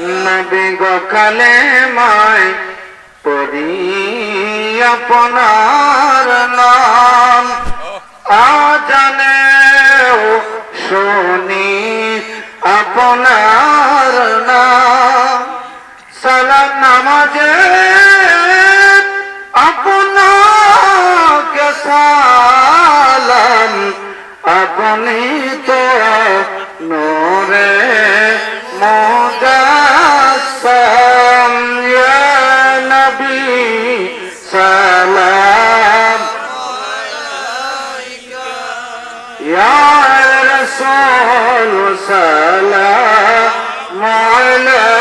নবী গো কালেমায় পড়ি আপনার নাম। আজানে শুনি আপনার নাম। সালাম নামাজে আপনাকে সালাম। আপনি তো নোরে মুজাসসাম يا رسول سلام عليك